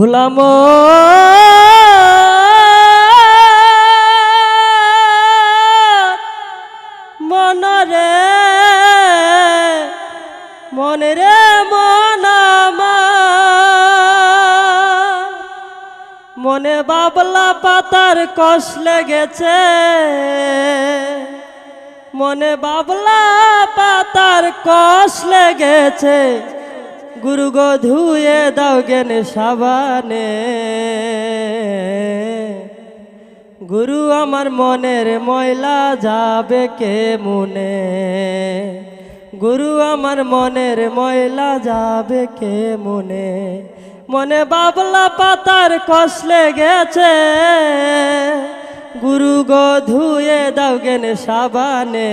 ভুলাম। মনরে মনে রে মন মনে বাবলা পাতার কষ লেগেছে। মনে বাবলা পাতার কষ লেগেছে। গুরু গো ধুয়ে দাও জ্ঞানে সাবানে। গুরু আমার মনের ময়লা যাবে কে মনে? গুরু আমার মনের ময়লা যাবে কে মনে? মনে বাবলা পাতার কষ গেছে গুরু গো ধুয়ে দাও জ্ঞানে সাবানে।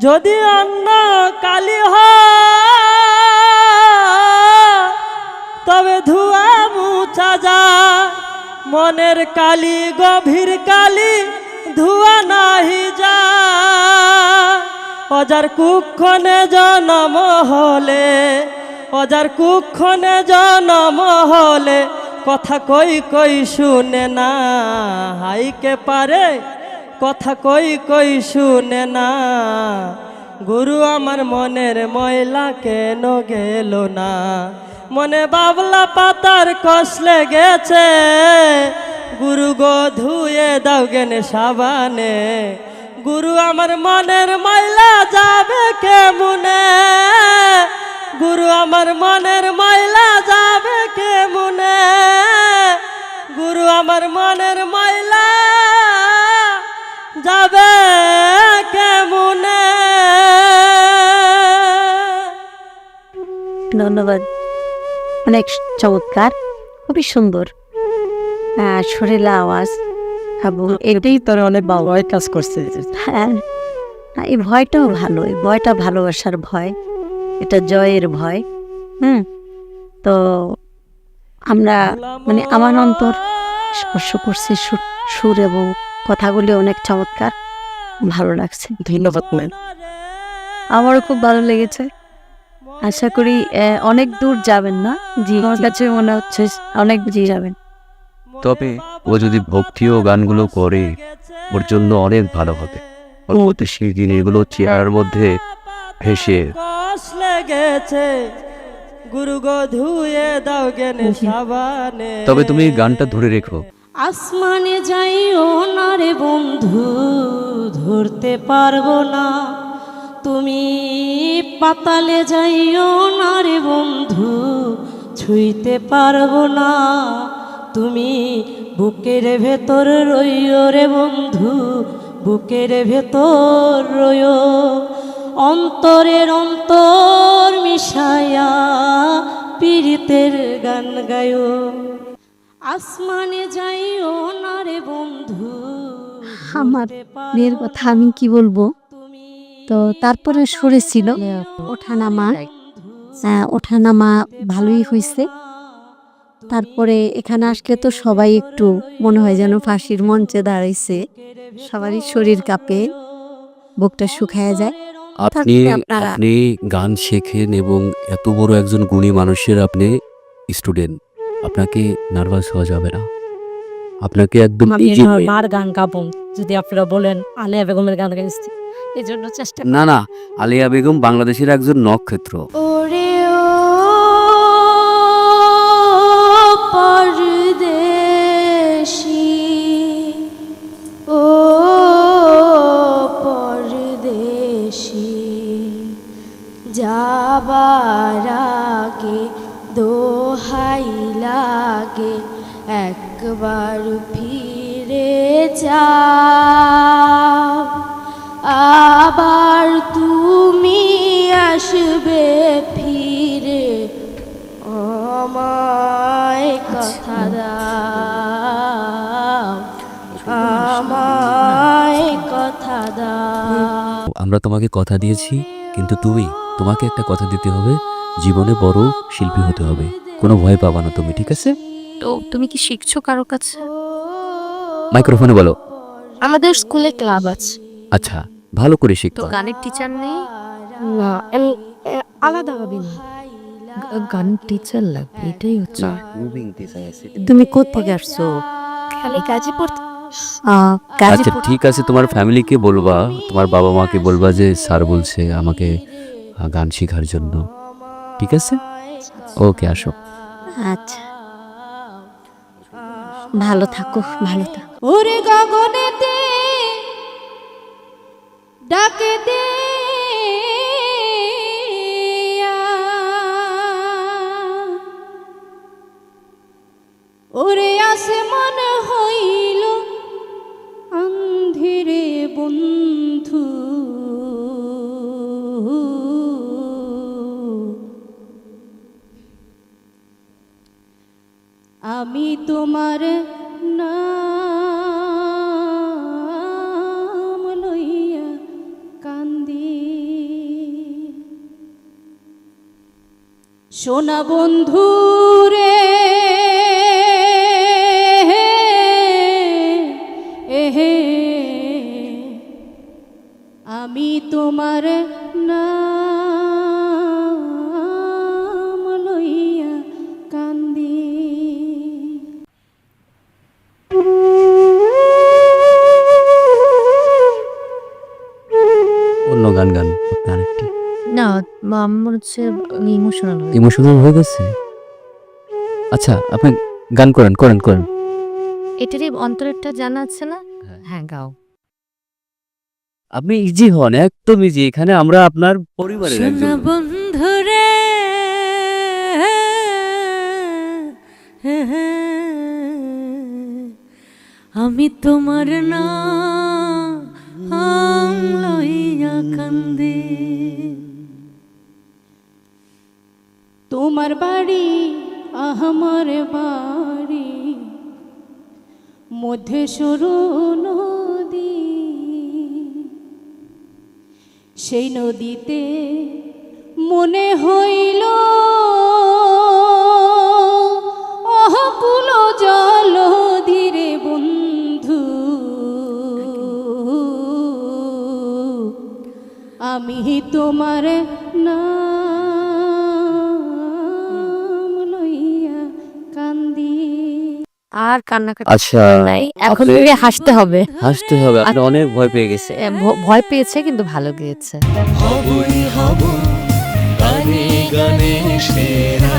যদি অন্য কালি হয় তবে ধোয়া মুছা যা। মনের কালি, গভীর কালি ধোয়া নাহি যা। অজার কুক্ষণে জনম হলে, অজার কুক্ষণে জনম হলে, কথা কই কই শুনে না, হাইকে পারে কথা কই কই শুনে না। গুরু আমার মনের ময়লা কেন গেল না? মনে বাবলা পাতার কষ লেগেছে। গুরু গো ধুয়ে দাও গেনে সাবানে। গুরু আমার মনের ময়লা যাবে কেমনে? গুরু আমার মনের ময়লা যাবে কেমনে? গুরু আমার মনের ময়লা যাবে কেমনে? ধন্যবাদ। অনেক চমৎকার খুবই সুন্দর। আহ, সুরেলা আওয়াজ। এবং এটাই তোর অনেক ভয় কাজ করছে। হ্যাঁ না, এই ভয়টাও ভালো এই ভয়টা ভালোবাসার ভয় এটা জয়ের ভয়। হুম তো আমরা মানে আমার অন্তর স্পর্শ করছে সুর সুর এবং কথাগুলি অনেক চমৎকার। ভালো লাগছে। ধন্যবাদ ম্যাম। আমারও খুব ভালো লেগেছে। আশা করি অনেক দূর যাবেন না? জি আমার কাছে মনে হচ্ছে অনেক জি যাবেন। তবে ও যদি ভক্তি ও গানগুলো করে ওর জন্য অনেক ভালো হবে। ওর মধ্যে সেই জিনিসগুলো চেয়ারের মধ্যে ভেসে। লেগেছে গুরু গো ধুয়ে দাও জ্ঞানে সাবানে। তবে তুমি গানটা ধরে রেখো। আসমানে যাইও না রে বন্ধু, ধরতে পারব না। তুমি পাতালে যাইও না রে বন্ধু, ছুঁইতে পারব না। তুমি বুকের ভেতর রইও রে বন্ধু, বুকের ভেতর রইও। অন্তরের অন্তর মিশায়া পীড়িতের গান গায়ো আসমানে যাইও না রে বন্ধু আমার মেয়ের কথা আমি কি বলব? তো তারপরে সরে ছিল ওঠানামা হ্যাঁ, ওঠানামা ভালোই হয়েছে তারপরে এখানে আসলে তো সবাই একটু মনে হয় যেন ফাঁসির মঞ্চে দাঁড়াইছে। সবারই শরীর কাঁপে বুকটা শুকায় যায়। আপনি আপনারা। আপনি গান শেখেন এবং এত বড় একজন গুণী মানুষের আপনি স্টুডেন্ট আপনাকে নার্ভাস হওয়া যাবে না। আপনাকে একদম মার গান গাবো যদি আপনারা বলেন আলিয়া বেগমের গান গাইছি। এই জন্য চেষ্টা না না আলিয়া বেগম বাংলাদেশের একজন নক্ষত্র। দোহাই লাগে একবার ফিরে যা আবার তুমি আসবে ফিরে আমায় কথা দাও আমায় কথা দাও। আমরা তোমাকে কথা দিয়েছি কিন্তু তুমি তোমাকে একটা কথা দিতে হবে। জীবনে বড় শিল্পী হতে হবে। কোনো ভয় পাবা না তুমি ঠিক আছে? তো তুমি কি শিখছো কারও কাছে? মাইক্রোফোনে বলো। আমাদের স্কুলে ক্লাব আছে। আচ্ছা ভালো করে তো গানের টিচার নেই? না আলাদা হবে না। গানের টিচার লাগবে এটাই হচ্ছে। তুমি কোথেকে আসছো? খালি কাজে পড়তে আহ, আচ্ছা ঠিক আছে তোমার ফ্যামিলিকে বলবা তোমার বাবা মাকে বলবা যে স্যার বলছে আমাকে আহ, গান শেখার জন্য। ঠিক আছে? ওকে আসো। আচ্ছা। ভালো থাকো ভালো থাকো। ওরে গগনেতে ডাকে দে তোমার নাম লইয়া কান্দি। সোনা বন্ধু রে এহে আমি তোমার নাম অন্য গান গান আরেকটি। না আমার হচ্ছে ইমোশনাল হয়ে ইমোশনাল হয়ে গেছে? আচ্ছা আপনি গান করেন করেন করেন। এটারই অন্তরেরটা জানা আছে না? হ্যাঁ। গাও। আপনি ইজি হন একদম ইজি এখানে আমরা আপনার পরিবারের একজন। বন্ধুরে। আমি তোমার নাম কান্দে তোমার বাড়ি আমার বাড়ি মধ্যে সরু নদী। সেই নদীতে মনে হইল অহকুল জল তোমার নাম লইয়া কান্দি আর কান্নাকাটি আচ্ছা নাই। এখন হাসতে হবে। হাসতে হবে আপনি অনেক ভয় পেয়ে গেছে ভয় পেয়েছে কিন্তু ভালো গিয়েছে। হবই হব গানে গানে সেরা।